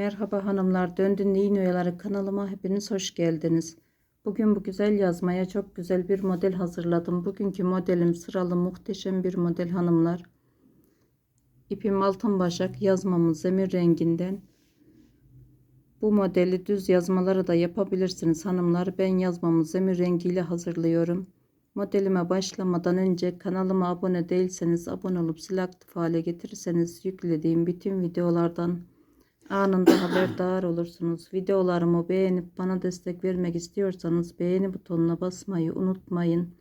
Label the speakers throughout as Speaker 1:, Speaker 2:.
Speaker 1: Merhaba hanımlar, Döndün Neyin Oyaları kanalıma hepiniz hoş geldiniz. Bugün bu güzel yazmaya çok güzel bir model hazırladım. Bugünkü modelim sıralı muhteşem bir model hanımlar. İpim altın başak yazmamın zemir renginden. Bu modeli düz yazmaları da yapabilirsiniz hanımlar. Ben yazmamı zemir rengiyle hazırlıyorum. Modelime başlamadan önce kanalıma abone değilseniz abone olup zil aktif hale getirirseniz yüklediğim bütün videolardan anında haberdar olursunuz. Videolarımı beğenip bana destek vermek istiyorsanız beğeni butonuna basmayı unutmayın.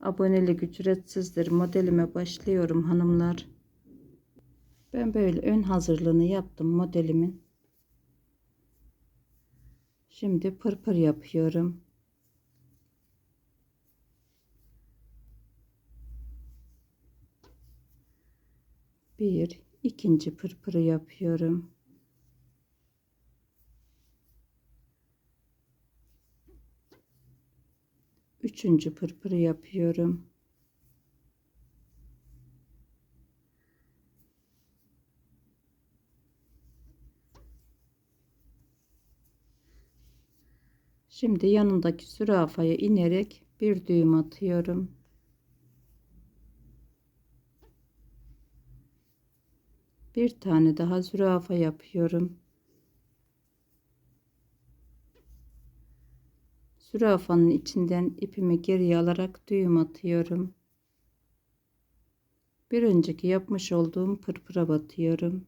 Speaker 1: Abonelik ücretsizdir. Modelime başlıyorum hanımlar. Ben böyle ön hazırlığını yaptım modelimin. Şimdi pırpır yapıyorum. Bir, ikinci pırpırı yapıyorum. Üçüncü pırpırı yapıyorum. Şimdi yanındaki zürafaya inerek bir düğüm atıyorum. Bir tane daha zürafa yapıyorum. Zürafanın içinden ipimi geriye alarak düğüm atıyorum. Bir önceki yapmış olduğum pırpıra batıyorum.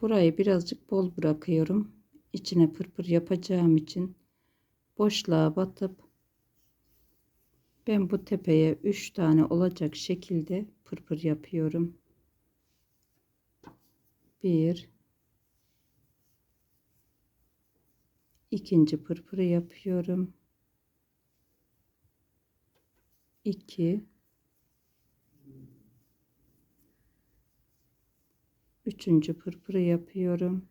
Speaker 1: Burayı birazcık bol bırakıyorum. İçine pırpır yapacağım için boşluğa batıp ben bu tepeye 3 tane olacak şekilde pırpır yapıyorum. 1 ikinci pırpırı yapıyorum. 2 üçüncü pırpırı yapıyorum.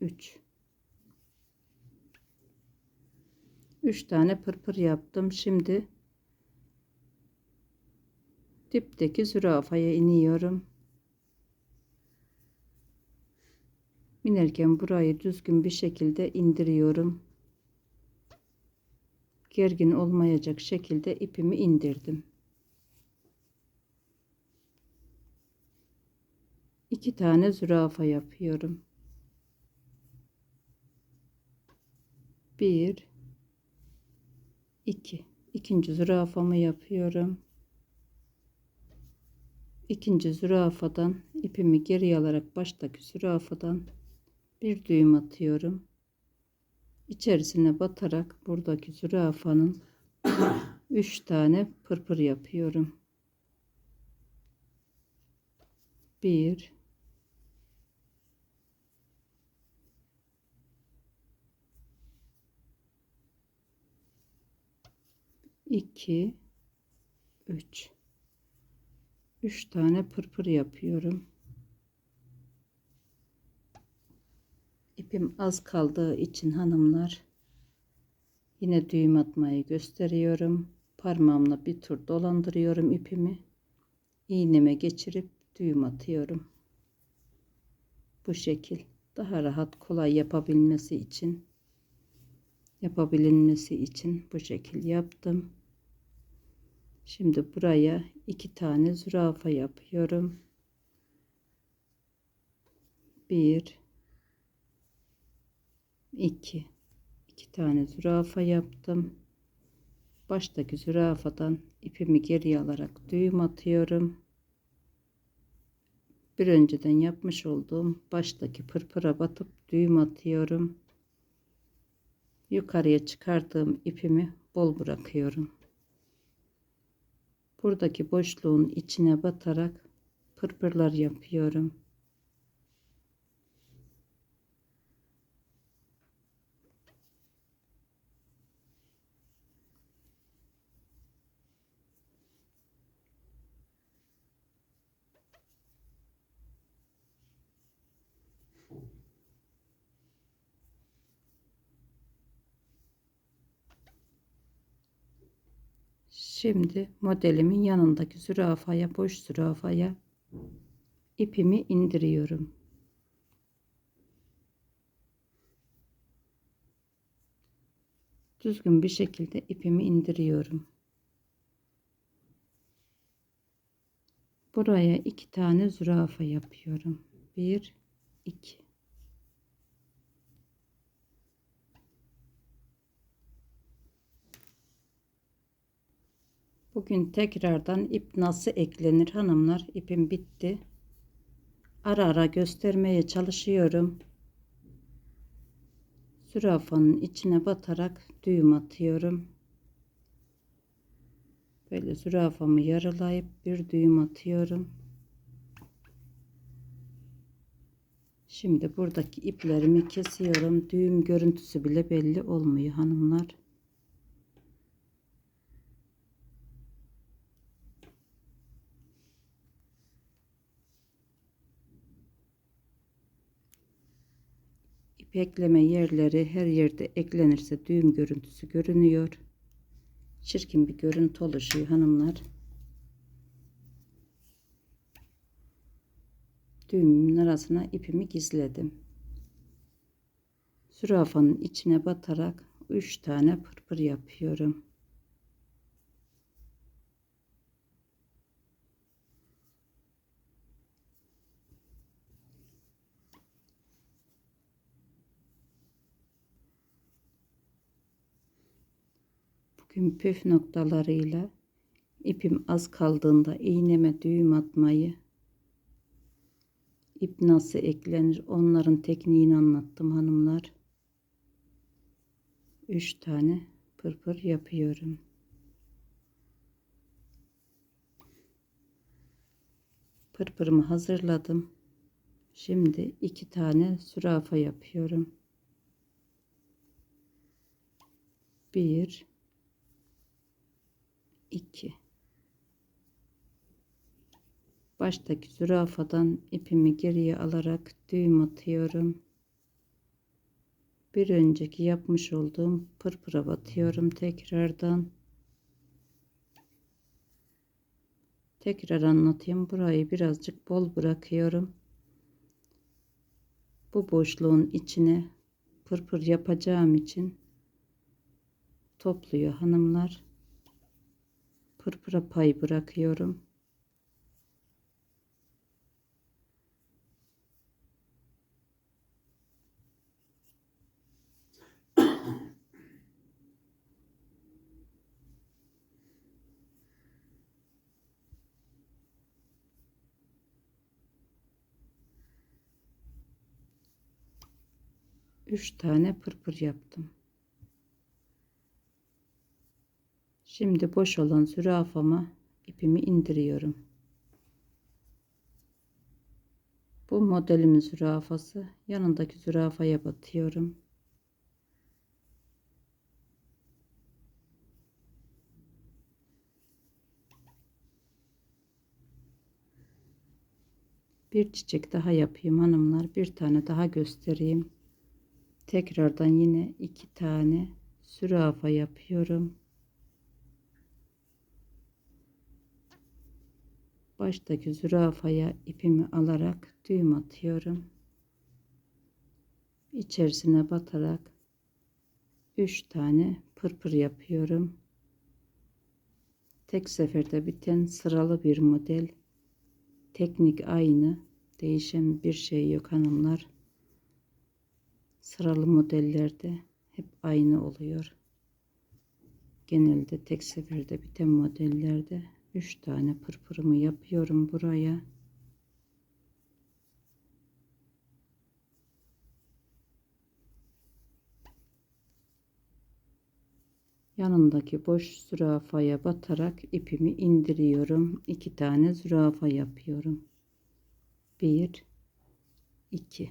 Speaker 1: 3 3 tane pırpır yaptım. Şimdi dipteki zürafaya iniyorum. Binerken burayı düzgün bir şekilde indiriyorum. Gergin olmayacak şekilde ipimi indirdim. İki tane zürafa yapıyorum. Bir, iki. İkinci zürafamı yapıyorum. İkinci zürafadan ipimi geri alarak baştaki zürafadan bir düğüm atıyorum. İçerisine batarak buradaki zürafanın 3 tane pırpır yapıyorum. 1 2 3 3 tane pırpır yapıyorum. İpim az kaldığı için hanımlar yine düğüm atmayı gösteriyorum. Parmağımla bir tur dolandırıyorum ipimi. iğneme geçirip düğüm atıyorum. Bu şekil daha rahat kolay yapabilmesi için yapabilinmesi için bu şekil yaptım. Şimdi buraya iki tane zürafa yapıyorum. Bir, iki, iki tane zürafa yaptım. Baştaki zürafadan ipimi geri alarak düğüm atıyorum. Bir önceden yapmış olduğum baştaki pırpıra batıp düğüm atıyorum. Yukarıya çıkardığım ipimi bol bırakıyorum buradaki boşluğun içine batarak pırpırlar yapıyorum. Şimdi modelimin yanındaki zürafaya, boş zürafaya ipimi indiriyorum. Düzgün bir şekilde ipimi indiriyorum. Buraya iki tane zürafa yapıyorum. Bir, iki. Bugün tekrardan ip nasıl eklenir hanımlar? İpim bitti. Ara ara göstermeye çalışıyorum. Zürafanın içine batarak düğüm atıyorum. Böyle zürafamı yaralayıp bir düğüm atıyorum. Şimdi buradaki iplerimi kesiyorum. Düğüm görüntüsü bile belli olmuyor hanımlar. İp ekleme yerleri her yerde eklenirse düğüm görüntüsü görünüyor. Çirkin bir görüntü oluşuyor hanımlar. Düğümün arasına ipimi gizledim. Zürafanın içine batarak 3 tane pırpır yapıyorum. Bugün püf noktalarıyla ipim az kaldığında iğneme düğüm atmayı ip nasıl eklenir onların tekniğini anlattım hanımlar. 3 tane pırpır yapıyorum. Pırpırımı hazırladım. Şimdi iki tane sürafa yapıyorum. Bir 2 baştaki zürafadan ipimi geriye alarak düğüm atıyorum. Bir önceki yapmış olduğum pırpıra batıyorum tekrardan. Tekrar anlatayım burayı birazcık bol bırakıyorum. Bu boşluğun içine pırpır yapacağım için topluyor hanımlar pırpıra pay bırakıyorum. Üç tane pırpır yaptım. Şimdi boş olan zürafama ipimi indiriyorum. Bu modelimin zürafası yanındaki zürafaya batıyorum. Bir çiçek daha yapayım hanımlar. Bir tane daha göstereyim. Tekrardan yine iki tane zürafa yapıyorum. Baştaki zürafaya ipimi alarak düğüm atıyorum. İçerisine batarak 3 tane pırpır yapıyorum. Tek seferde biten sıralı bir model. Teknik aynı. Değişen bir şey yok hanımlar. Sıralı modellerde hep aynı oluyor. Genelde tek seferde biten modellerde 3 tane pırpırımı yapıyorum buraya. Yanındaki boş zürafaya batarak ipimi indiriyorum. 2 tane zürafa yapıyorum. 1 2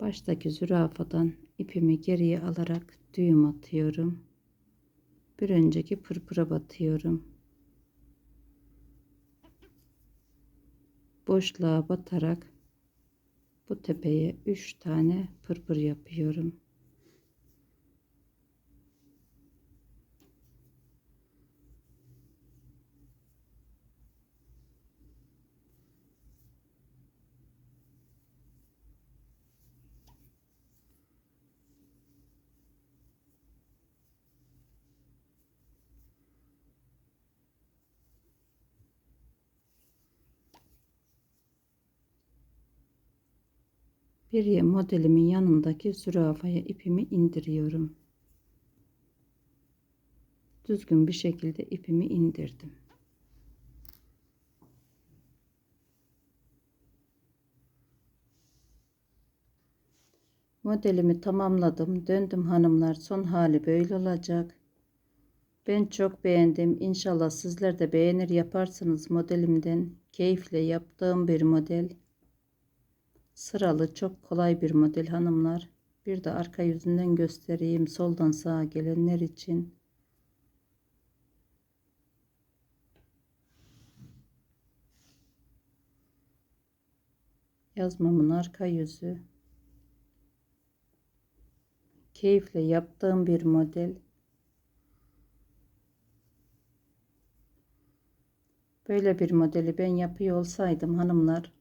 Speaker 1: Baştaki zürafadan ipimi geriye alarak düğüm atıyorum bir önceki pırpıra batıyorum. Boşluğa batarak bu tepeye 3 tane pırpır yapıyorum. Bir ye- modelimin yanındaki zürafaya ipimi indiriyorum. Düzgün bir şekilde ipimi indirdim. Modelimi tamamladım. Döndüm hanımlar. Son hali böyle olacak. Ben çok beğendim. İnşallah sizler de beğenir yaparsınız modelimden. Keyifle yaptığım bir model. Sıralı çok kolay bir model hanımlar. Bir de arka yüzünden göstereyim soldan sağa gelenler için. Yazmamın arka yüzü. Keyifle yaptığım bir model. Böyle bir modeli ben yapıyor olsaydım hanımlar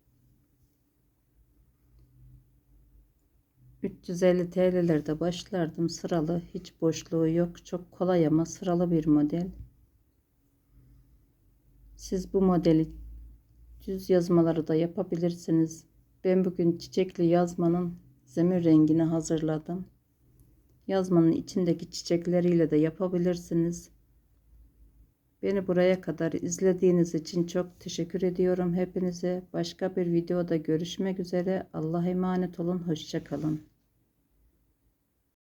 Speaker 1: 350 TL'lerde başlardım sıralı hiç boşluğu yok çok kolay ama sıralı bir model siz bu modeli düz yazmaları da yapabilirsiniz ben bugün çiçekli yazmanın zemin rengini hazırladım yazmanın içindeki çiçekleriyle de yapabilirsiniz Beni buraya kadar izlediğiniz için çok teşekkür ediyorum hepinize. Başka bir videoda görüşmek üzere. Allah'a emanet olun. Hoşçakalın.